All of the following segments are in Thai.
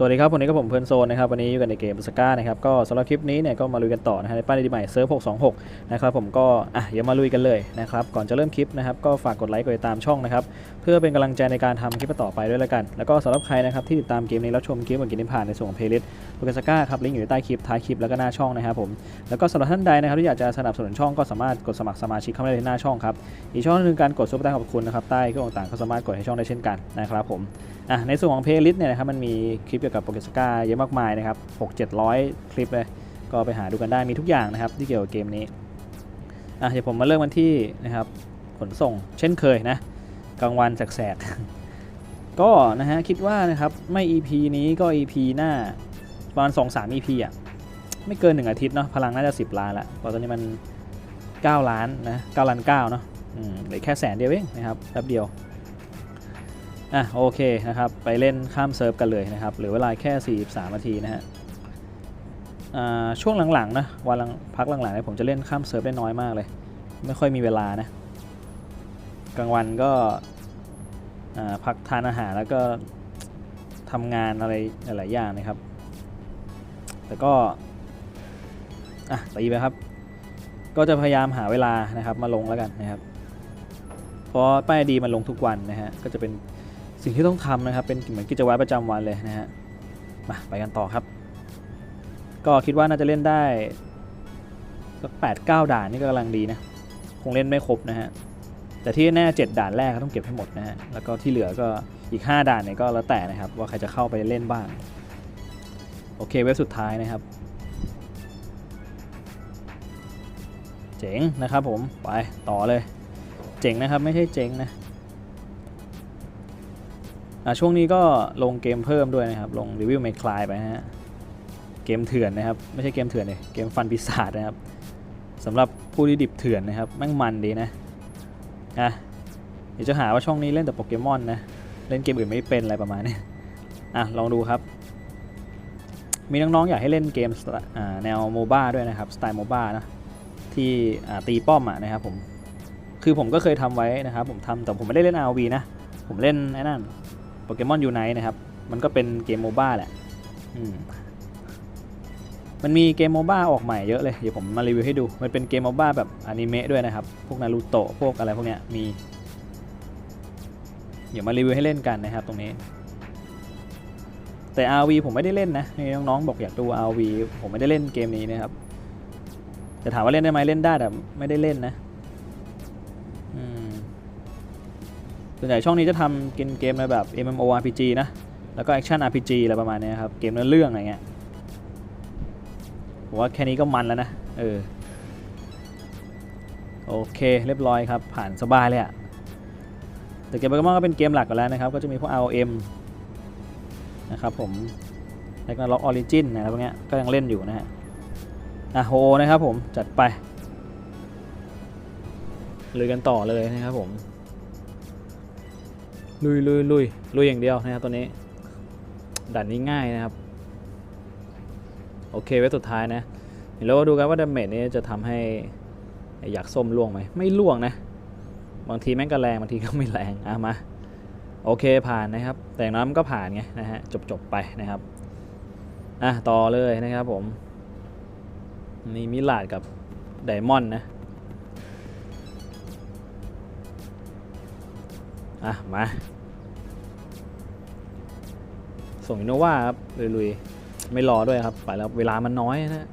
สวัสดีครับวันนี้ก็ผมเพลินโซนนะครับวันนี้อยู่กันในเกมสก้านะครับก็สำหรับคลิปนี้เนี่ยก็มาลุยกันต่อนะฮะในป้ายดีใหม่เซิร์ฟ626 นะครับผมก็อะเดี๋ยวมาลุยกันเลยนะครับก่อนจะเริ่มคลิปนะครับก็ฝากกดไลค์กดติดตามช่องนะครับเพื่อเป็นกำลังใจในการทำคลิปต่อไปด้วยแล้วกัน แล้วก็สำหรับใครนะครับที่ติดตามเกมนี้แล้วชมคลิปเหมือนกินที่ผ่านในส่วนของเพลย์ลิสต์โปรแกรมสก้าครับลิงก์อยู่ใต้คลิปท้ายคลิปแล้วก็หน้าช่องนะครับผมแล้วก็สำหรับท่านใดนะครับที่อยากจะสนับสนุนช่องก็สามารถกดสมัครสมาชิกเข้ามาได้ที่หน้าช่องครับอีกช่องนึงการกดซุปเปอร์ตังขอบคุณนะครับใต้เครื่องต่างๆก็สามารถกดให้ช่องได้เช่นกันนะครับผม อะในส่วนของเพลย์ลิสต์เนี่ยนะครับมันมีคลิปเกี่ยวกับโปเกสกาเยอะมากมายนะครับ6 700 คลิปเลย ก็ไปหาดูกันได้มีทุกอย่างนะครับที่เกี่ยวกับเกมนี้อะเดี๋ยวผมมาเริ่มกันที่นะครับขนส่งเช่นเคยนะกลางวันแสกๆ ก็นะฮะคิดว่านะครับไม่ EP นี้ก็ EP หน้าประมาณ2-3 EP อะไม่เกิน 1 อาทิตย์เนาะพลังน่าจะ 10 ล้านละเพราะตอนนี้มัน 9 ล้านนะ9ล้าน9เนาะอืมเหลือแค่แสนเดียวเองนะครับแป๊บเดียว อะโอเคนะครับไปเล่นข้ามเซิร์ฟกันเลยนะครับเหลือเวลาแค่ 43 นาทีนะฮะช่วงหลังๆนะวันพักหลังๆเนี่ยผมจะเล่นข้ามเซิร์ฟได้น้อยมากเลย ไม่ค่อยมีเวลานะกลางวันก็พักทานอาหารแล้วก็ทำงานอะไรหลายๆอย่างนะครับ แต่ก็อะตีไปครับ ก็จะพยายามหาเวลานะครับมาลงแล้วกันนะครับ เพราะป้ายดีมันลงทุกวันนะฮะก็จะเป็น สิ่งที่ต้องทำนะครับ เป็นเหมือนกิจวัตรประจำวันเลยนะฮะมาไปกันต่อครับ ก็คิดว่าน่าจะเล่นได้สักแปดเก้าด่านนี่ก็กำลังดีนะคงเล่นไม่ครบนะฮะแต่ที่แน่เจ็ดด่านแรกต้องเก็บให้หมดนะฮะแล้วก็ที่เหลือก็อีก 5 ด่านเนี่ยก็แล้วแต่นะครับ ว่าใครจะเข้าไปเล่นบ้าง โอเคเว็บสุดท้ายนะครับ เจ๋งนะครับผมไปต่อเลย เจ๋งนะครับไม่ใช่เจ๋งนะ ช่วงนี้ก็ลงเกมเพิ่มด้วยนะครับ ลงรีวิวเมคลายไปฮะ เกมเถื่อนนะครับ ไม่ใช่เกมเถื่อนเลยเกมฟันปีศาจนะครับสำหรับผู้ที่ดิบเถื่อนนะครับแม่งมันดีนะอะเดี๋ยวจะหาว่าช่องนี้เล่นแต่โปเกมอนนะ เล่นเกมอื่นไม่เป็นอะไรประมาณนี้อะลองดูครับ มีน้องๆอยากให้เล่นเกมแนวโมบ้าด้วยนะครับสไตล์โมบ้านะที่ตีป้อมอะนะครับผมคือผมก็เคยทำไว้นะครับ ผมทำแต่ผมไม่ได้เล่น RV นะ ผมเล่นไอ้นั่น โปเกมอนยูไนนะครับ มันก็เป็นเกมโมบ้าแหละอืมมันมีเกมโมบ้าออกใหม่เยอะเลย เดี๋ยวผมมารีวิวให้ดู มันเป็นเกมโมบ้าแบบอนิเมะด้วยนะครับ พวกนารูโตะ พวกอะไรพวกเนี้ย มี เดี๋ยวมารีวิวให้เล่นกันนะครับตรงนี้ แต่ RV ผมไม่ได้เล่นนะนี่น้องๆบอกอยากดู RV ผมไม่ได้เล่นเกมนี้นะครับ แต่ถามว่าเล่นได้ไหมเล่นได้แต่ไม่ได้เล่นนะ ส่วนใหญ่ช่องนี้จะทำกินเกมในแบบ MMORPG นะ แล้วก็ Action RPG อะไรประมาณนี้ครับ เกมเนื้อเรื่องอะไรเงี้ยผมว่าแค่นี้ก็มันแล้วนะ เออ โอเค เรียบร้อยครับ ผ่านสบายเลยอะแต่เกมโปเกมอนก็เป็นเกมหลักกันแล้วนะครับ ก็จะมีพวก ROM นะครับผมแล้วก็ Lock Origin นะครับพวกเนี้ยก็ยังเล่นอยู่นะฮะ อะโฮนะครับผม จัดไปลุยกันต่อเลยนะครับผม ลุยลุยลุยลุยอย่างเดียวนะครับตัวนี้ด่านนี้ง่ายนะครับ โอเคเวสุดท้ายนะเดี๋ยวเราดูกันว่าดาเมจนี้จะทำให้อยากส้มล่วงไหมไม่ล่วงนะ บางทีแม่งก็แรงบางทีก็ไม่แรงอะมาโอเคผ่านนะครับ แต่งน้อยมันก็ผ่านไงนะฮะจบจบไปนะครับอะต่อเลยนะครับผมนี่มิลาดกับไดมอนด์นะ อะ มา ส่งอินโนวาครับลุยๆ ไม่รอด้วยครับ ไปแล้วเวลามันน้อยนะ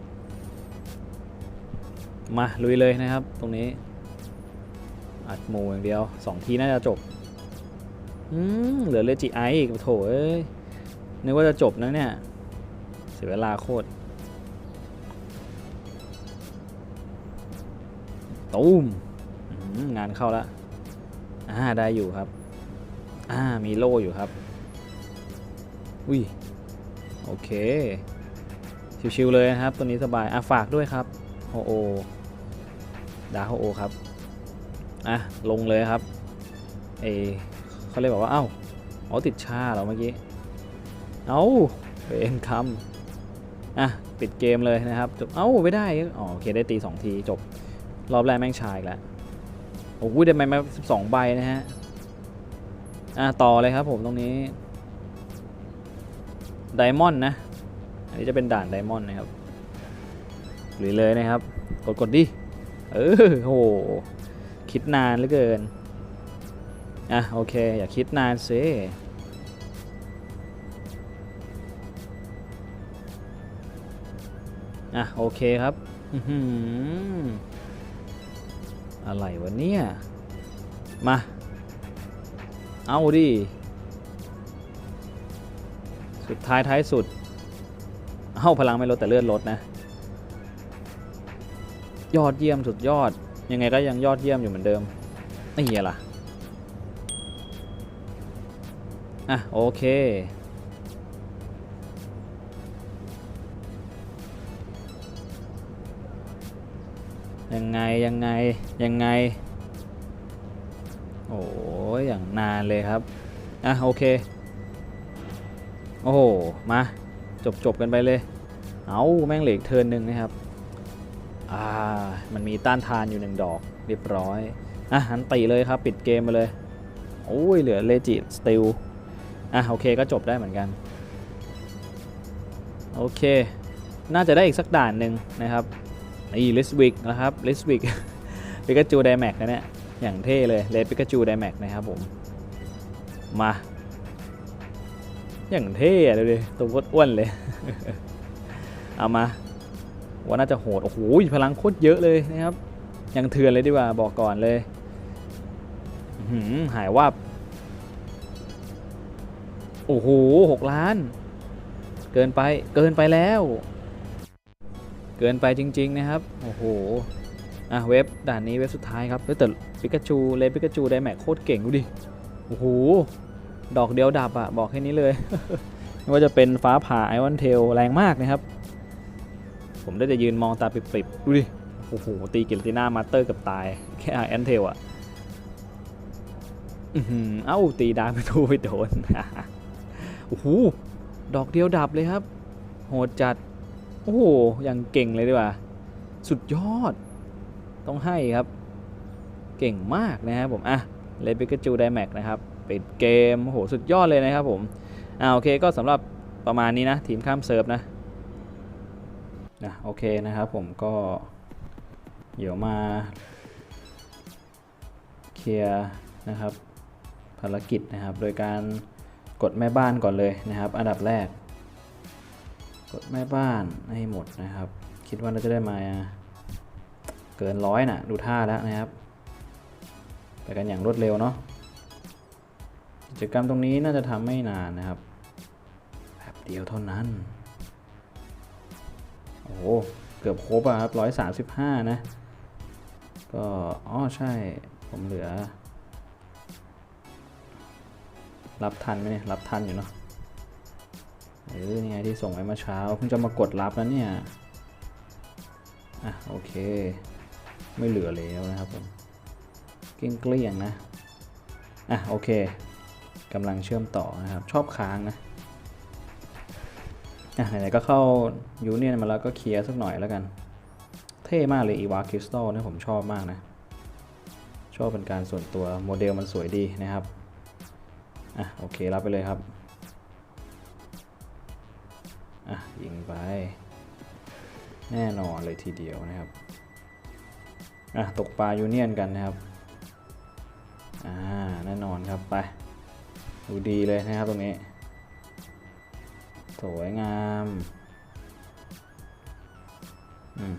มาลุยเลยนะครับ ตรงนี้ อัดหมูอย่างเดียวสองทีน่าจะจบ อืมเหลือเลจิไออีกโถเอ้ยนึกว่าจะจบนะเนี่ย เสียเวลาโคตรตูมอืมงานเข้าแล้ว อ่าได้อยู่ครับ อ่ามีโล่อยู่ครับ อุ้ยโอเค ชิวๆเลยนะครับ ตัวนี้สบาย อะฝากด้วยครับโฮโอดาโฮโอครับ อะลงเลยครับ เอเขาเลยบอกว่า เอ้า อ๋อติดชาเหรอเมื่อกี้ เอ้าเป็นคำอะปิดเกมเลยนะครับจบเอ้าไม่ได้ อ๋อโอเคได้ตี 2 ทีจบ รอบแรกแม่งชายแล้ว โอ้โหได้มาสิบสองใบนะฮะ อะต่อเลยครับผมตรงนี้ไดมอนด์นะ อันนี้จะเป็นด่านไดมอนด์นะครับหรือเลยนะครับ กดกดดิ เออโห คิดนานเหลือเกิน อะโอเค อย่าคิดนานสิอะโอเคครับ อื้อหือ อะไรวะเนี่ย มา เอาดิ สุดท้ายท้ายสุด เอาพลังไม่ลดแต่เลือดลดนะ ยอดเยี่ยมสุดยอด ยังไงก็ยังยอดเยี่ยมอยู่เหมือนเดิม ไม่เหี้ยล่ะ อะ โอเค ไงยังไงยังไง โอ้ยอย่างนานเลยครับ อะโอเค โอ้โห มาจบจบกันไปเลย เอาแม่งเหลืออกเทินหนึ่งนะครับ อ่า มันมีต้านทานอยู่หนึ่งดอกเรียบร้อย อะหันตีเลยครับ ปิดเกมมาเลยโอ้ยเหลือเลจิสติลอะโอเคก็จบได้เหมือนกัน โอเค น่าจะได้อีกสักด่านหนึ่งนะครับ นี่ลิสวิกนะครับลิสวิกปิกาจูไดแม็กนะเนี่ยอย่างเท่เลยเลปิกาจูไดแม็กนะครับผม มา อย่างเท่อะดูดิตัวโคตรอ้วนเลย เอามาว่าน่าจะโหด โอ้โหพลังโคตรเยอะเลยนะครับ ยังเถื่อนเลยดีกว่าบอกก่อนเลยหือหายวับโอ้โหหกล้าน เกินไปเกินไปแล้ว เกินไปจริง ๆ นะครับ โอ้โห อะเว็บด่านนี้เว็บสุดท้ายครับเฮ้ยแต่ปิกาจูเลปิกาจูไดแม็กโคตรเก่งดูดิ โอ้โห ดอกเดียวดับอะบอกแค่นี้เลยไม่ว่าจะเป็นฟ้าผ่าไอวอนเทลแรงมากนะครับ ผมได้จะยืนมองตาปริบๆ ดูดิ โอ้โห ตีกิลติน่ามาสเตอร์กับตาย แค่ไอแอนเทลอะอื้อหือเอ้า ตีดาไปทูไปโดน โอ้โห ดอกเดียวดับเลยครับ โหดจัด โอ้โหยังเก่งเลยดีกว่า สุดยอด ต้องให้ครับ เก่งมากนะครับผม อะเลปิกาจูไดแม็กนะครับ ปิดเกม โอ้โห สุดยอดเลยนะครับผม อ่าโอเค ก็สำหรับประมาณนี้นะ ทีมข้ามเซิร์ฟนะนะโอเคนะครับผมก็ เดี๋ยวมา เคลียร์นะครับ ภารกิจนะครับ โดยการกดแม่บ้านก่อนเลยนะครับ อันดับแรก กดแม่บ้านให้หมดนะครับ คิดว่าน่าจะได้มาเกินร้อยนะ่ะ ดูท่าแล้วนะครับ ไปกันอย่างรวดเร็วเนาะกิจกรรมตรงนี้น่าจะทำไม่นานนะครับแบบเดียวเท่านั้น โอ้โห เกือบครบอะครับร้อยสามสิบห้านะ ก็อ๋อใช่ ผมเหลือ รับทันไหมเนี่ย รับทันอยู่เนาะ เออนี่ไงที่ส่งไว้เมื่อเช้าเพิ่งจะมากดรับแล้วเนี่ย อะโอเค ไม่เหลือแล้วนะครับผมเกลี้ยงเกลี้ยงๆนะ อะโอเคกำลังเชื่อมต่อนะครับ ชอบค้างนะ อะไหนๆก็เข้ายูเนียนมาแล้วก็เคลียร์สักหน่อยแล้วกัน เท่มากเลยอีวาคริสตัลเนี่ยผมชอบมากนะ ชอบเป็นการส่วนตัวโมเดลมันสวยดีนะครับ อะโอเครับไปเลยครับ อะยิงไป แน่นอนเลยทีเดียวนะครับอะตกปลายูเนียนกันนะครับอ่าแน่นอนครับไปดูดีเลยนะครับตรงนี้ สวยงามอืม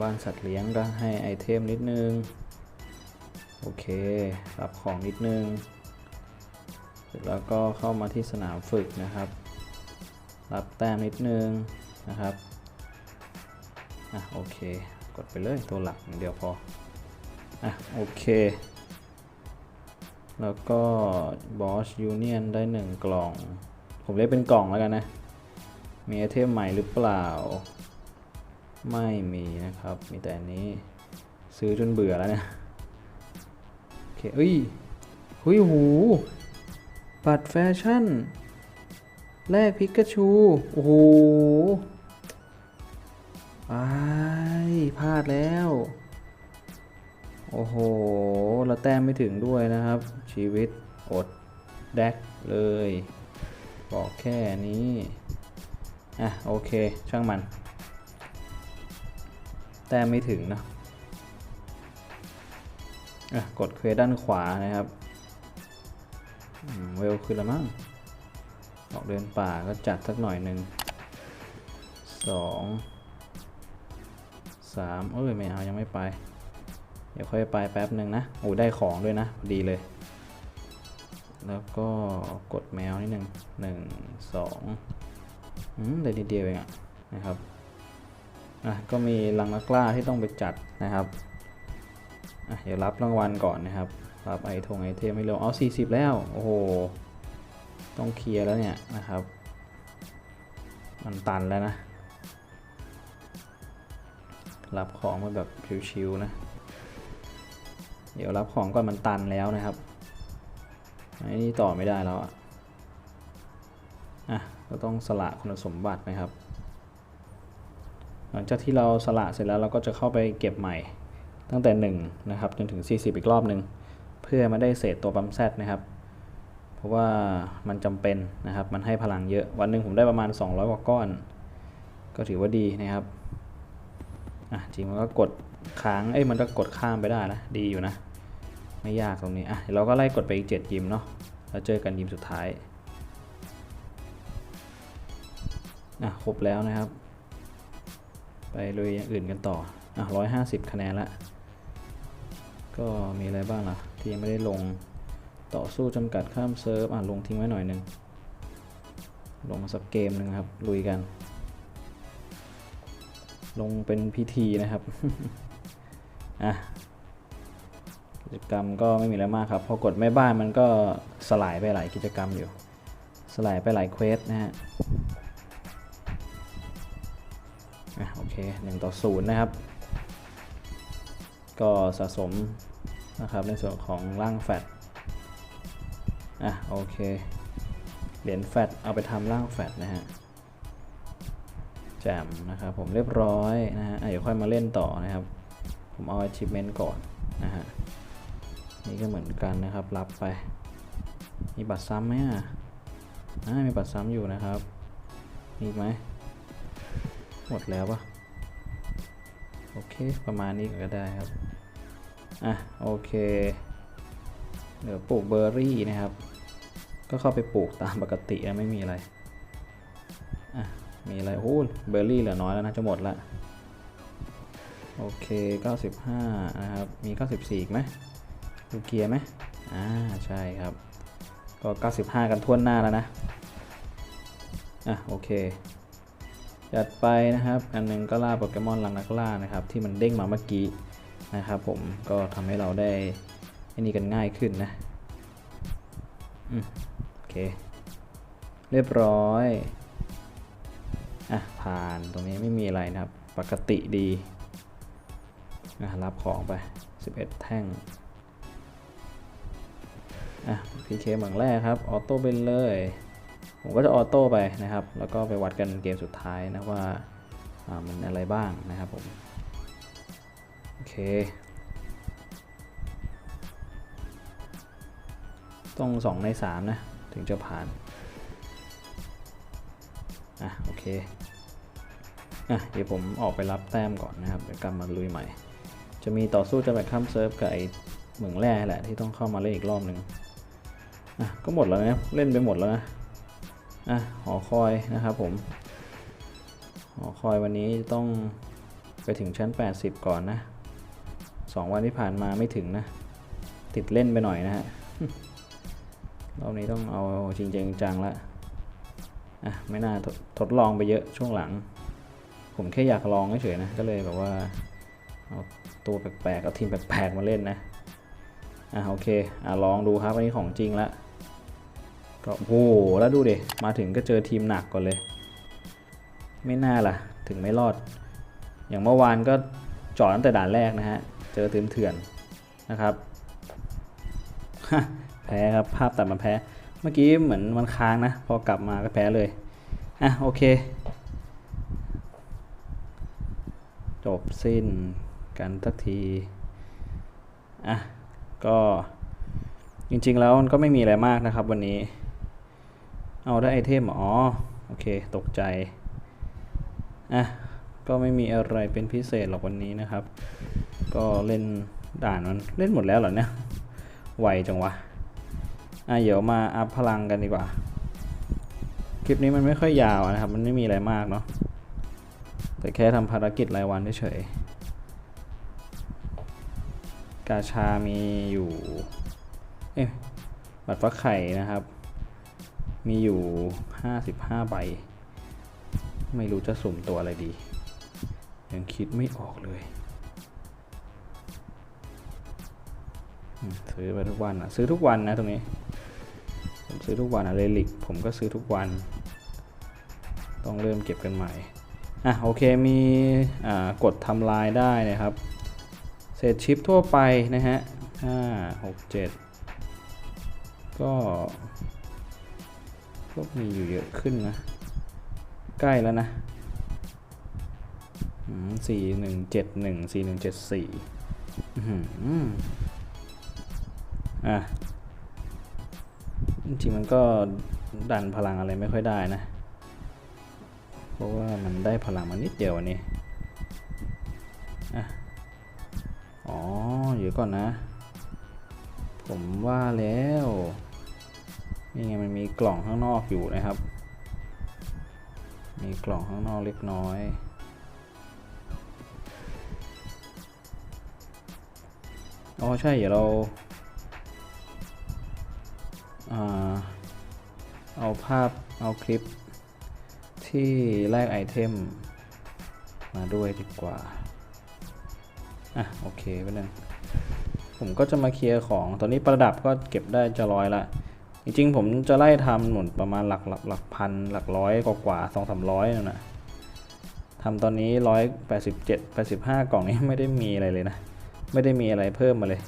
บ้านสัตว์เลี้ยงก็ให้ไอเทมนิดนึง โอเครับของนิดนึงเสร็จแล้วก็เข้ามาที่สนามฝึกนะครับ รับแต้มนิดนึงนะครับอะโอเค กดไปเลยตัวหลักเดียวพออะโอเค แล้วก็บอสยูเนียนได้หนึ่งกล่อง ผมเรียกเป็นกล่องแล้วกันนะ มีไอเทมใหม่หรือเปล่า ไม่มีนะครับ มีแต่นี้ซื้อจนเบื่อแล้วเนี่ยโอเคเอ้ยเฮ้ยหูบัตรแฟชั่น แลกพิกาชู โอ้โหไปพลาดแล้ว โอ้โหเราแต้มไม่ถึงด้วยนะครับ ชีวิตอดแดกเลย บอกแค่นี้ อะ โอเค ช่างมัน แต้มไม่ถึงนะอะ กดเควด้านขวานะครับ เวลขึ้นแล้วมั้ง ออกเดินป่าก็จัดสักหน่อยหนึ่งสองสามเอ้ยไม่เอายังไม่ไป เดี๋ยวค่อยไปแป๊บหนึ่งนะโอ้ได้ของด้วยนะพอดีเลย แล้วก็กดแมวนิดหนึ่งหนึ่งสองอืมได้นิดเดียวเองอะนะครับอะก็มีรังนักล่าที่ต้องไปจัดนะครับอะเดี๋ยวรับรางวัลก่อนนะครับรับไอทงไอเทมไม่ลงอ๋อ40 แล้ว โอ้โห ต้องเคลียร์แล้วเนี่ยนะครับ มันตันแล้วนะ รับของมาแบบชิวๆนะ เดี๋ยวรับของก่อนมันตันแล้วนะครับไอ้นี่ต่อไม่ได้แล้วอะอะก็ต้องสละคุณสมบัตินะครับ หลังจากที่เราสละเสร็จแล้วเราก็จะเข้าไปเก็บใหม่ตั้งแต่1นะครับจนถึง 40 อีกรอบหนึ่งเพื่อมาได้เศษตัวปั๊มแซดนะครับ ราะว่ามันจำเป็นนะครับ มันให้พลังเยอะ วันหนึ่งผมได้ประมาณ 200 กว่าก้อน ก็ถือว่าดีนะครับ อะจริงมันก็กดค้าง เอ้ยมันก็กดข้ามไปได้นะ ดีอยู่นะ ไม่ยากตรงนี้ อะเราก็ไล่กดไปอีก 7 ยิมเนาะ แล้วเจอกันยิมสุดท้าย อะครบแล้วนะครับ ไปลุยอย่างอื่นกันต่อ อะ150 คะแนนละ ก็มีอะไรบ้างล่ะ ที่ยังไม่ได้ลง ต่อสู้จำกัดข้ามเซิร์ฟอะลงทิ้งไว้หน่อยหนึ่งลงสักเกมหนึ่งครับ ลุยกัน ลงเป็นพิธีนะครับ อะกิจกรรมก็ไม่มีอะไรมากครับ พอกดแม่บ้านมันก็สลายไปหลายกิจกรรมอยู่ สลายไปหลายเควสนะฮะอะโอเค1ต่อ0นะครับ ก็สะสมนะครับในส่วนของร่างแฟต อะโอเค เหรียญแฟตเอาไปทำร่างแฟตนะฮะแจมนะครับผมเรียบร้อยนะฮะเดี๋ยวค่อยมาเล่นต่อนะครับ ผมเอา achievement ก่อนนะฮะนี่ก็เหมือนกันนะครับรับไป มีบัตรซ้ำไหมอะอ่ามีบัตรซ้ำอยู่นะครับมีไหมหมดแล้วปะโอเค ประมาณนี้ก็ได้ครับ อะ โอเค เดี๋ยวปลูกเบอร์รี่นะครับ ก็เข้าไปปลูกตามปกติไม่มีอะไรอะมีอะไรโอ้เบอร์รี่เหลือน้อยแล้วนะจะหมดละโอเค 95 นะครับ มี 94 อีกไหมดูเกียร์ไหมอ่า ใช่ครับ ก็ 95 กันทั่วหน้าแล้วนะ อะ โอเค จัดไปนะครับ อันหนึงก็ล่าโปเกมอนลังนักล่านะครับ ที่มันเด้งมาเมื่อกี้นะครับผม ก็ทำให้เราได้ไอ้นี่กันง่ายขึ้นนะ อืม เค เรียบร้อย อะ ผ่านตรงนี้ไม่มีอะไรนะครับ ปกติดีอะรับของไป 11 แท่ง อะ PK เหมืองแรกครับ ออโต้ไปเลย ผมก็จะออโต้ไปนะครับ แล้วก็ไปวัดกันเกมสุดท้ายนะว่าอ่ามันอะไรบ้างนะครับผม โอเค ต้อง 2 ใน 3 นะ ถึงจะผ่าน อะ โอเค อะ เดี๋ยวผมออกไปรับแต้มก่อนนะครับ เดี๋ยวกลับมาลุยใหม่ จะมีต่อสู้จะแบบข้ามเซิร์ฟกับไอ้เหมืองแร่แหละที่ต้องเข้ามาเล่นอีกรอบหนึ่งอะ ก็หมดแล้วนะ เล่นไปหมดแล้วนะ อะ หอคอยนะครับผม หอคอยวันนี้ต้องไปถึงชั้น 80 ก่อนนะ 2 วันที่ผ่านมาไม่ถึงนะ ติดเล่นไปหน่อยนะฮะ รอบนี้ต้องเอาจริงจังละอะไม่น่าทดลองไปเยอะช่วงหลัง ผมแค่อยากลองเฉยๆนะ ก็เลยแบบว่าเอาตัวแปลกๆเอาทีมแปลกๆมาเล่นนะ อะโอเค อะลองดูครับอันนี้ของจริงละก็โอ้โหแล้วดูดิมาถึงก็เจอทีมหนักก่อนเลย ไม่น่าล่ะ ถึงไม่รอด อย่างเมื่อวานก็จอดตั้งแต่ด่านแรกนะฮะ เจอเถื่อนเถื่อนๆนะครับ แพ้ครับภาพตัดมาแพ้ เมื่อกี้เหมือนมันค้างนะ พอกลับมาก็แพ้เลย อะโอเค จบสิ้นกันสักที อะ ก็จริงๆแล้วมันก็ไม่มีอะไรมากนะครับวันนี้ เอาได้ไอเทมเหรออ๋อ โอเค ตกใจ อะ ก็ไม่มีอะไรเป็นพิเศษหรอกวันนี้นะครับ ก็เล่นด่านมันเล่นหมดแล้วเหรอเนี่ยไวจังวะ อะเดี๋ยวมาอัพพลังกันดีกว่า คลิปนี้มันไม่ค่อยยาวนะครับ มันไม่มีอะไรมากเนาะ แต่แค่ทำภารกิจรายวันเฉยกาชามีอยู่ เอ๊ะ บัตรฟักไข่นะครับ มีอยู่ 55 ใบ ไม่รู้จะสุ่มตัวอะไรดี ยังคิดไม่ออกเลยซื้อไปทุกวันอะซื้อทุกวันนะตรงนี้ ซื้อทุกวันอะเลลิกผมก็ซื้อทุกวัน ต้องเริ่มเก็บกันใหม่อะโอเคมีอ่ากดทำลายได้นะครับเศษชิปทั่วไปนะฮะห้าหกเจ็ดก็ก็มีอยู่เยอะขึ้นนะ ใกล้แล้วนะสี่หนึ่งเจ็ดหนึ่งสี่หนึ่งเจ็ดสี่อะ จริงๆมันก็ดันพลังอะไรไม่ค่อยได้นะ เพราะว่ามันได้พลังมานิดเดียวอันนี้อะอ๋ออยู่ก่อนนะ ผมว่าแล้วนี่ไงมันมีกล่องข้างนอกอยู่นะครับ มีกล่องข้างนอกเล็กน้อยอ๋อใช่เดี๋ยวเรา เอาภาพเอาคลิปที่แลกไอเทมมาด้วยดีกว่า อะ โอเคไปหนึ่งผมก็จะมาเคลียร์ของ ตอนนี้ประดับก็เก็บได้จะร้อยละ จริงๆ ผมจะไล่ทำหนุนประมาณหลักหลักหลักพัน หลักร้อยกว่ากว่าสองสามร้อยนั่นนะทำตอนนี้ร้อยแปดสิบเจ็ดแปดสิบห้ากล่องนี้ไม่ได้มีอะไรเลยนะ ไม่ได้มีอะไรเพิ่มมาเลย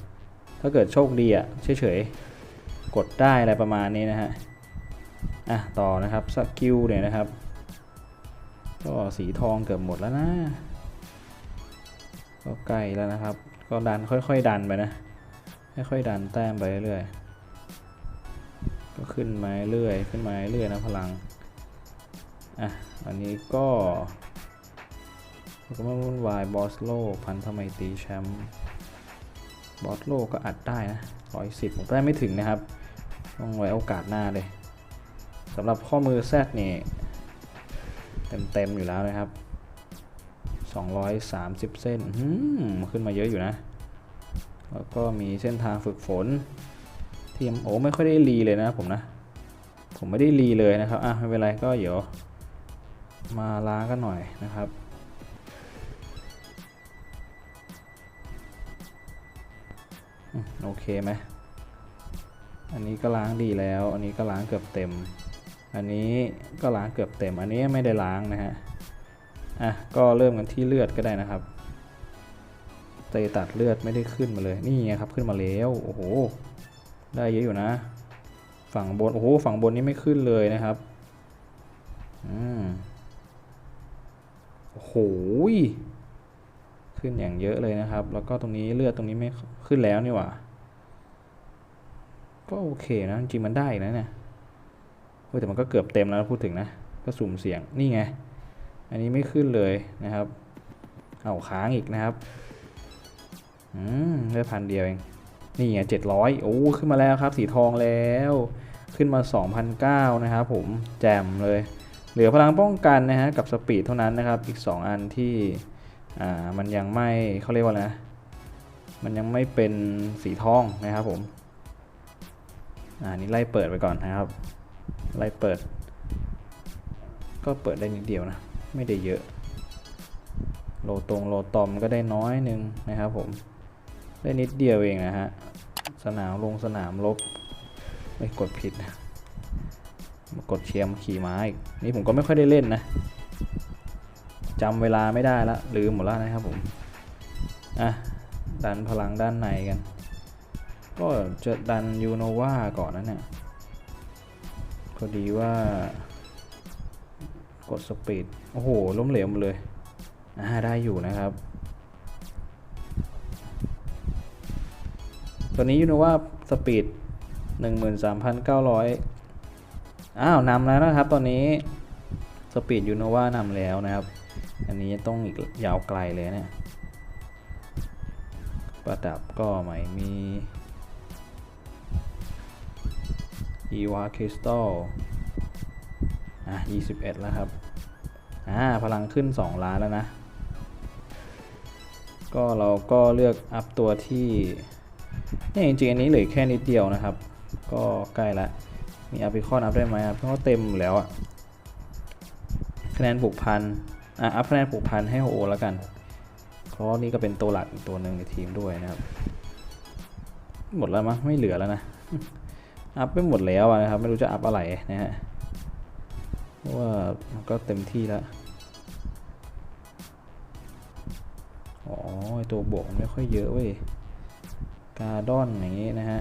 ถ้าเกิดโชคดีอะเฉยๆ กดได้อะไรประมาณนี้นะฮะอะต่อนะครับสกิลเนี่ยนะครับก็สีทองเกือบหมดแล้วนะ ก็ใกล้แล้วนะครับ ก็ดันค่อยๆดันไปนะค่อยๆดันแต้มไปเรื่อยๆก็ขึ้นมาเรื่อยขึ้นมาเรื่อยนะพลังอะอันนี้ก็ก็มาวุ่นวายบอสโลพันธไมตรีแชมป์บอสโลก็อัดได้นะร้อยสิบผมได้ไม่ถึงนะครับ ต้องไว้โอกาสหน้าเลยสำหรับข้อมือแซดนี่เต็มๆอยู่แล้วนะครับ 230 เส้นขึ้นมาเยอะอยู่นะ แล้วก็มีเส้นทางฝึกฝนที่โอ้ไม่ค่อยได้รีเลยนะผมนะ ผมไม่ได้รีเลยนะครับ อะไม่เป็นไรก็เดี๋ยว มาล้างกันหน่อยนะครับโอเคไหม อันนี้ก็ล้างดีแล้ว อันนี้ก็ล้างเกือบเต็ม อันนี้ก็ล้างเกือบเต็ม อันนี้ไม่ได้ล้างนะฮะ อะ ก็เริ่มกันที่เลือดก็ได้นะครับเตตัดเลือดไม่ได้ขึ้นมาเลย นี่ไงครับขึ้นมาแล้ว โอ้โห ได้เยอะอยู่นะ ฝั่งบน โอ้โห ฝั่งบนนี้ไม่ขึ้นเลยนะครับ อืมโอ้โหขึ้นอย่างเยอะเลยนะครับ แล้วก็ตรงนี้เลือดตรงนี้ไม่ขึ้นแล้วนี่หว่า ก็โอเคนะ จริงมันได้นะเนี่ยแต่มันก็เกือบเต็มแล้วพูดถึงนะ ก็สุ่มเสียง นี่ไง อันนี้ไม่ขึ้นเลยนะครับ เอาค้างอีกนะครับ อืมได้พันเดียวเอง นี่ไงเจ็ดร้อยโอ้ ขึ้นมาแล้วครับ สีทองแล้ว ขึ้นมา 2,009นะครับผม แจมเลย เหลือพลังป้องกันนะฮะ กับสปีดเท่านั้นนะครับ อีก 2 อันที่ อ่า มันยังไม่เขาเรียกว่าอะไรนะ มันยังไม่เป็นสีทองนะครับผม อ่านี่ไล่เปิดไปก่อนนะครับ ไล่เปิด ก็เปิดได้นิดเดียวนะ ไม่ได้เยอะ โลตรงโลตอมก็ได้น้อยนึงนะครับผม ได้นิดเดียวเองนะฮะ สนามลงสนามลบไม่กดผิดนะกดเชียร์มาขี่ม้าอีก นี่ผมก็ไม่ค่อยได้เล่นนะจำเวลาไม่ได้ละลืมหมดแล้วนะครับผม อะ ดันพลังด้านในกัน ก็จะดันยูโนวาก่อนนะเนี่ยพอดีว่ากดสปีด โอ้โห ล้มเหลวหมดเลยอ่าได้อยู่นะครับ ตัวนี้ยูโนวาสปีด 13,900 อ้าวนำแล้วนะครับ ตอนนี้สปีดยูโนวานำแล้วนะครับ อันนี้ต้องอีกยาวไกลเลยเนี่ยประดับก็ใหม่ มี e v a Crystal อะ21 แล้วครับ อ่า พลังขึ้น 2 ล้านแล้วนะ ก็เราก็เลือกอัพตัวที่เนี่ยจริงๆ อันนี้เหลือแค่นิดเดียวนะครับ ก็ใกล้ละ มีอัพพิคอนอัพได้ไหมอะเพราะว่าเต็มแล้วอะคะแนนผูกพัน อะ อัพคะแนนผูกพันให้โอแล้วกัน เพราะนี่ก็เป็นตัวหลักอีกตัวหนึ่งในทีมด้วยนะครับ หมดแล้วมั้งไม่เหลือแล้วนะ อัพไปหมดแล้วนะครับ ไม่รู้จะอัพอะไรนะฮะเพราะว่ามันก็เต็มที่แล้วอ๋อไอตัวบวกมันไม่ค่อยเยอะเว้ยการ์ดอนอย่างงี้นะฮะ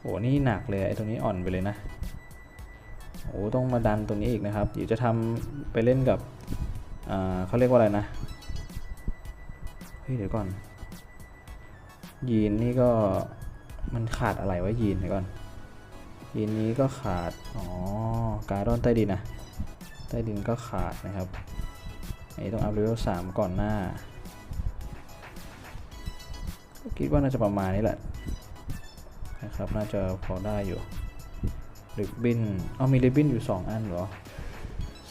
โอ้นี่หนักเลยไอ้ตัวนี้อ่อนไปเลยนะโอ้ต้องมาดันตัวนี้อีกนะครับเดี๋ยวจะทำไปเล่นกับอ่าเขาเรียกว่าอะไรนะเฮ้ยเดี๋ยวก่อนยีนนี่ก็ มันขาดอะไรวะยีนเดี๋ยวก่อน ยีนนี้ก็ขาด อ๋อ การ์ดอนใต้ดินนะ ใต้ดินก็ขาดนะครับ อันนี้ต้องอัพเลเวลสามก่อนหน้า คิดว่าน่าจะประมาณนี้แหละ นะครับ น่าจะพอได้อยู่ริบบินเอามีริบบินอยู่ 2 อันเหรอ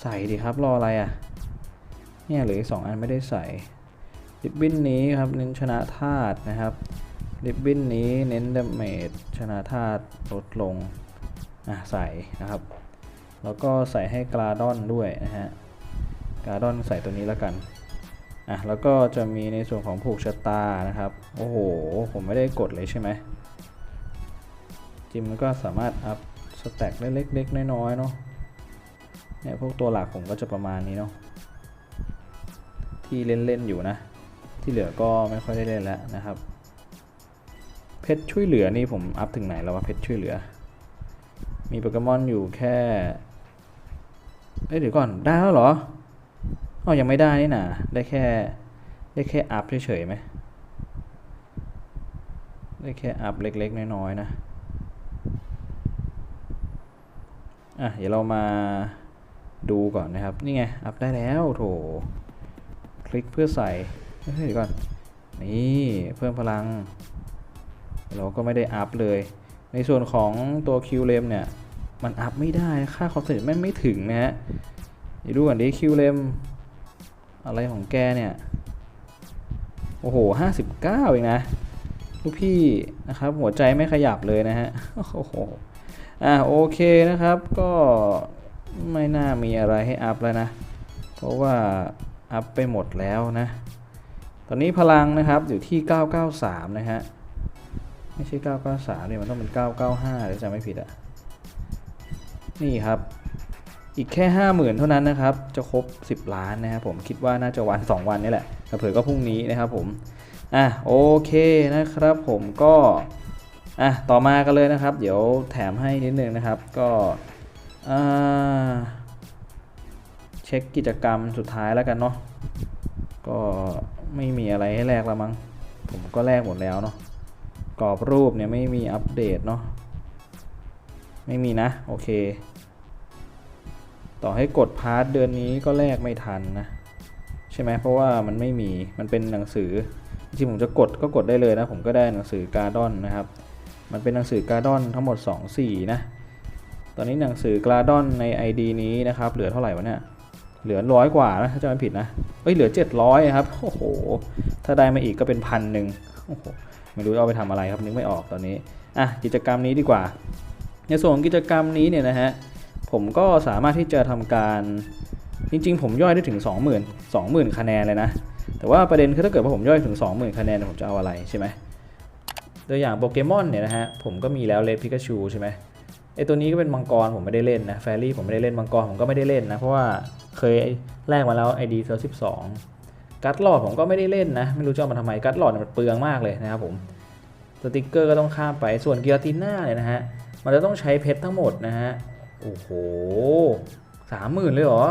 ใส่ดีครับ รออะไรอะ่ะ เนี่ยเหลืออีกสองอันไม่ได้ใส่ริบบินนี้ครับเน้นชนะธาตุนะครับ ริบบิ้นนี้เน้นดาเมจชนะธาตุลดลงอะใส่นะครับ แล้วก็ใส่ให้กราดอนด้วยนะฮะกราดอนใส่ตัวนี้แล้วกันอะแล้วก็จะมีในส่วนของผูกชะตานะครับ โอ้โห ผมไม่ได้กดเลยใช่ไหมจิมก็สามารถอัพสแต็กเล็กๆน้อยๆเนาะเนี่ยพวกตัวหลักผมก็จะประมาณนี้เนาะที่เล่นๆอยู่นะ ที่เหลือก็ไม่ค่อยได้เล่นแล้วนะครับ เพชรช่วยเหลือนี่ผมอัพถึงไหนแล้ววะเพชรช่วยเหลือ มีโปเกมอนอยู่แค่เอ้ยเดี๋ยวก่อนได้แล้วเหรออ๋อยังไม่ได้นี่นะได้แค่ได้แค่อัพเฉยๆไหมได้แค่อัพเล็กๆน้อยๆนะอะเดี๋ยวเรามาดูก่อนนะครับ นี่ไง อัพได้แล้วโถ คลิกเพื่อใส่เฮ้ยเดี๋ยวก่อน นี่ เพิ่มพลัง เราก็ไม่ได้อัพเลย ในส่วนของตัวคิวเลมเนี่ย มันอัพไม่ได้ ค่าคอสเซ็ตไม่ไม่ถึงนะฮะดีดูก่อนดิคิวเลมอะไรของแกเนี่ย โอ้โหห้าสิบเก้าเองนะ ลูกพี่นะครับ หัวใจไม่ขยับเลยนะฮะ โอ้โห อะโอเคนะครับ ก็ไม่น่ามีอะไรให้อัพแล้วนะ เพราะว่าอัพไปหมดแล้วนะ ตอนนี้พลังนะครับอยู่ที่ 993 นะฮะ ไม่ใช่ 993เนี่ยมันต้องเป็น 995หรือจะไม่ผิดอะนี่ครับ อีกแค่ 50,000 เท่านั้นนะครับ จะครบ 10 ล้านนะครับผมคิดว่าน่าจะวัน 2 วันนี่แหละเผื่อก็พรุ่งนี้นะครับผมอะโอเคนะครับผมก็อะต่อมากันเลยนะครับ เดี๋ยวแถมให้นิดนึงนะครับก็อ่าเช็คกิจกรรมสุดท้ายแล้วกันเนาะก็ไม่มีอะไรให้แลกแล้วมั้งผมก็แลกหมดแล้วเนาะ กรอบรูปเนี่ยไม่มีอัปเดตเนาะไม่มีนะ โอเค ต่อให้กดพาร์ทเดือนนี้ก็แลกไม่ทันนะ ใช่ไหมเพราะว่ามันไม่มีมันเป็นหนังสือจริงผมจะกดก็กดได้เลยนะ ผมก็ได้หนังสือการ์ดอนนะครับ มันเป็นหนังสือการ์ดอนทั้งหมด2สีนะ ตอนนี้หนังสือการ์ดอนใน ID นี้นะครับ เหลือเท่าไหร่วะเนี่ยเหลือร้อยกว่านะถ้าจะไม่ผิดนะเอ้ยเหลือ 700ครับโอ้โหถ้าได้มาอีกก็เป็นพันหนึ่งโอ้โห ไม่รู้เอาไปทำอะไรครับนึกไม่ออกตอนนี้อะกิจกรรมนี้ดีกว่า ในส่วนของกิจกรรมนี้เนี่ยนะฮะผมก็สามารถที่จะทำการจริงๆ ผมย่อยได้ถึง 20,000 20,000 คะแนนเลยนะ แต่ว่าประเด็นคือถ้าเกิดว่าผมย่อยถึง 20,000 คะแนนผมจะเอาอะไรใช่ไหมตัวอย่างโปเกมอนเนี่ยนะฮะผมก็มีแล้วเลพิกาชูใช่ไหมไอตัวนี้ก็เป็นมังกรผมไม่ได้เล่นนะแฟรี่ผมไม่ได้เล่นมังกรผมก็ไม่ได้เล่นนะ เพราะว่าเคยแลกมาแล้ว ID เซอร์สิบสอง กัตหลอดผมก็ไม่ได้เล่นนะ ไม่รู้จะมาทำไมกัตหลอดมันเปลืองมากเลยนะครับผมสติกเกอร์ก็ต้องข้ามไปส่วนเกียร์ติน่าเนี่ยนะฮะมันจะต้องใช้เพชรทั้งหมดนะฮะโอ้โหสามหมื่นเลยเหรอ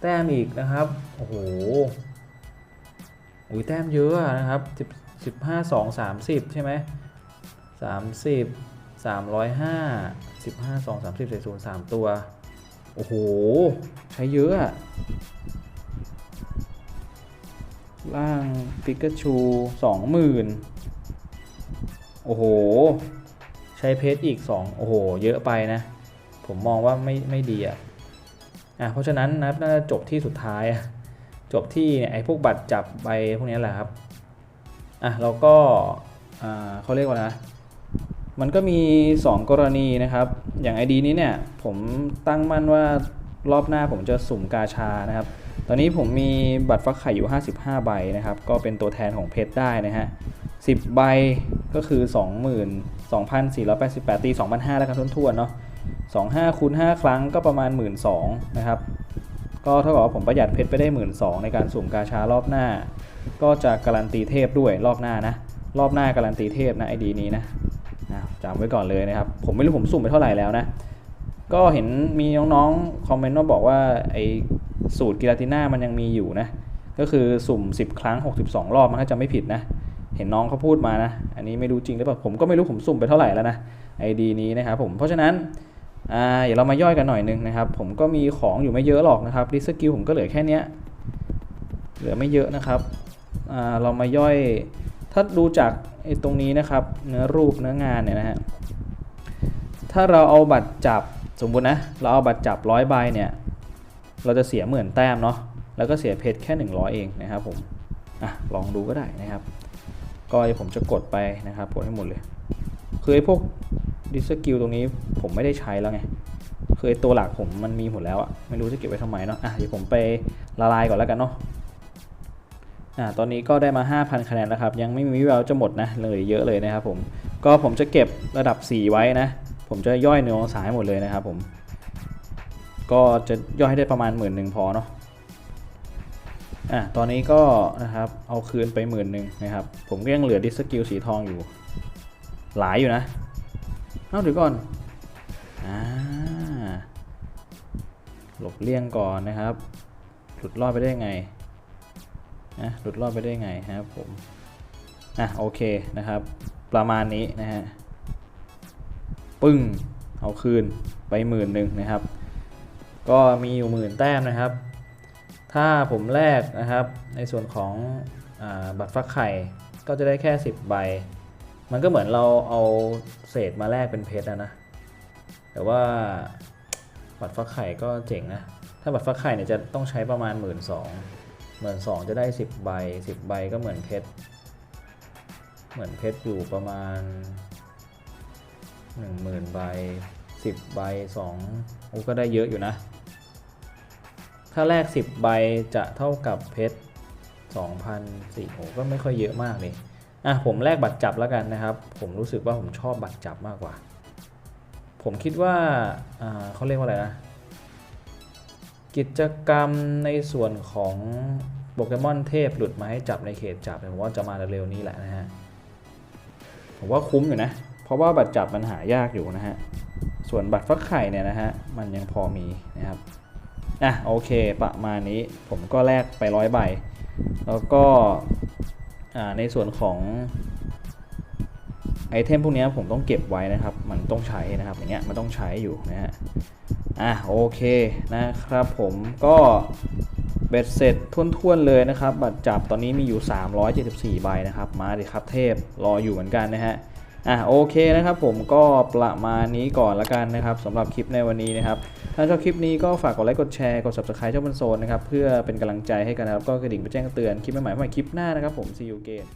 แต้มอีกนะครับ โอ้โหอุ้ยแต้มเยอะนะครับสิบสิบห้าสองสามสิบใช่ไหมสามสิบสามร้อยห้า15 2 30ใส่0 3ตัว โอ้โห ใช้เยอะ ล่างปิกาชูสองหมื่นโอ้โห ใช้เพชรอีก2โอ้โห เยอะไปนะ ผมมองว่าไม่ไม่ดีอะอะเพราะฉะนั้นนะน่าจะจบที่สุดท้าย จบที่เนี่ยไอ้พวกบัตรจับใบพวกนี้แหละครับอะเราก็อ่าเขาเรียกว่านะมันก็มี 2 กรณีนะครับ อย่าง ID นี้เนี่ย ผมตั้งมั่นว่ารอบหน้าผมจะสุ่มกาชานะครับ ตอนนี้ผมมีบัตรฟักไข่อยู่ 55 ใบนะครับ ก็เป็นตัวแทนของเพชรได้นะฮะ 10 ใบก็คือ 22,488 ตี 2,500 แล้วกันทุ่นเนาะ 25คูณ5ครั้งก็ประมาณ 12,000นะครับ ก็เท่ากับว่าผมประหยัดเพชรไปได้ 12,000 ในการสุ่มกาชารอบหน้า ก็จะการันตีเทพด้วยรอบหน้านะ รอบหน้าการันตีเทพนะไอดีนี้นะอะจำไว้ก่อนเลยนะครับ ผมไม่รู้ผมสุ่มไปเท่าไหร่แล้วนะ ก็เห็นมีน้องๆคอมเมนต์มาบอกว่าไอ สูตรกิลาติน่ามันยังมีอยู่นะ ก็คือสุ่ม 10 ครั้ง 62 รอบมันก็จะไม่ผิดนะ เห็นน้องเขาพูดมานะ อันนี้ไม่รู้จริงหรือเปล่า ผมก็ไม่รู้ผมสุ่มไปเท่าไหร่แล้วนะไอดีนี้นะครับผม เพราะฉะนั้นอ่าเดี๋ยวเรามาย่อยกันหน่อยหนึงนะครับ ผมก็มีของอยู่ไม่เยอะหรอกนะครับดิสกิลผมก็เหลือแค่เนี้ย เหลือไม่เยอะนะครับอ่าเรามาย่อย ถ้าดูจากไอตรงนี้นะครับ เนื้อรูปเนื้องานเนี่ยนะฮะ ถ้าเราเอาบัตรจับสมมตินะ เราเอาบัตรจับร้อยใบเนี่ย เราจะเสียหมื่นแต้มเนาะแล้วก็เสียเพชรแค่ 100 เองนะครับผมอะลองดูก็ได้นะครับ ก็เดี๋ยวผมจะกดไปนะครับกดให้หมดเลยคือไอ้พวกดิสกิลตรงนี้ผมไม่ได้ใช้แล้วไงคือตัวหลักผมมันมีหมดแล้วอะไม่รู้จะเก็บไว้ทำไมเนาะอะเดี๋ยวผมไปละลายก่อนแล้วกันเนาะอ่าตอนนี้ก็ได้มา 5,000 คะแนนแล้วครับ ยังไม่มีวิแววจะหมดนะเลยเยอะเลยนะครับผม ก็ผมจะเก็บระดับ 4 ไว้นะ ผมจะย่อยเนื้อองศาให้หมดเลยนะครับผม ก็จะย่อยให้ได้ประมาณหมื่นหนึ่งพอเนาะอะตอนนี้ก็นะครับเอาคืนไปหมื่นหนึ่งนะครับ ผมก็ยังเหลือดิสกิลสีทองอยู่ หลายอยู่นะเอาเดี๋ยวก่อนอ่าหลบเลี่ยงก่อนนะครับหลุดรอดไปได้ไงนะหลุดรอดไปได้ไงครับผมอะโอเคนะครับ ประมาณนี้นะฮะปึ้งเอาคืนไปหมื่นหนึ่งนะครับ ก็มีอยู่หมื่นแต้มนะครับ ถ้าผมแลกนะครับ ในส่วนของอบัตรฟักไข่ก็จะได้แค่ 10 ใบ มันก็เหมือนเราเอาเศษมาแลกเป็นเพชรนะนะ แต่ว่าบัตรฟักไข่ก็เจ๋งนะ ถ้าบัตรฟักไข่เนี่ยจะต้องใช้ประมาณ 1 2ื่นสองหมื่นสองจะได้ 10 ใบ 10 ใบก็เหมือนเพชร เหมือนเพชรอยู่ประมาณ 10,000 ใบ 10 ใบ2โอ้ก็ได้เยอะอยู่นะ ถ้าแลก10 ใบจะเท่ากับเพชร2,004โอ้ก็ไม่ค่อยเยอะมากเลยอะผมแลกบัตรจับแล้วกันนะครับ ผมรู้สึกว่าผมชอบบัตรจับมากกว่า ผมคิดว่าอ่าเขาเรียกว่าอะไรนะ กิจกรรมในส่วนของโปเกมอนเทพหลุดมาให้จับในเขตจับผมว่าจะมาเร็วๆนี้แหละนะฮะ ผมว่าคุ้มอยู่นะ เพราะว่าบัตรจับมันหายากอยู่นะฮะ ส่วนบัตรฟักไข่เนี่ยนะฮะ มันยังพอมีนะครับ อะโอเคประมาณนี้ผมก็แลกไปร้อยใบ แล้วก็ในส่วนของไอเทมพวกนี้ผมต้องเก็บไว้นะครับ มันต้องใช้นะครับอย่างเงี้ยมันต้องใช้อยู่นะฮะอะโอเคนะครับผมก็เบ็ดเสร็จท่วนๆเลยนะครับ บัตรจับตอนนี้มีอยู่ 374 ใบนะครับ มาดิครับเทพรออยู่เหมือนกันนะฮะ อะโอเคนะครับผมก็ประมาณนี้ก่อนละกันนะครับสำหรับคลิปในวันนี้นะครับถ้าชอบคลิปนี้ก็ฝากกดไลค์กดแชร์กด subscribe เจ้าบนโซนนะครับเพื่อเป็นกำลังใจให้กันนะครับก็กระดิ่งไปแจ้งเตือนคลิปใหม่ๆใหม่คลิปหน้านะครับผม see you again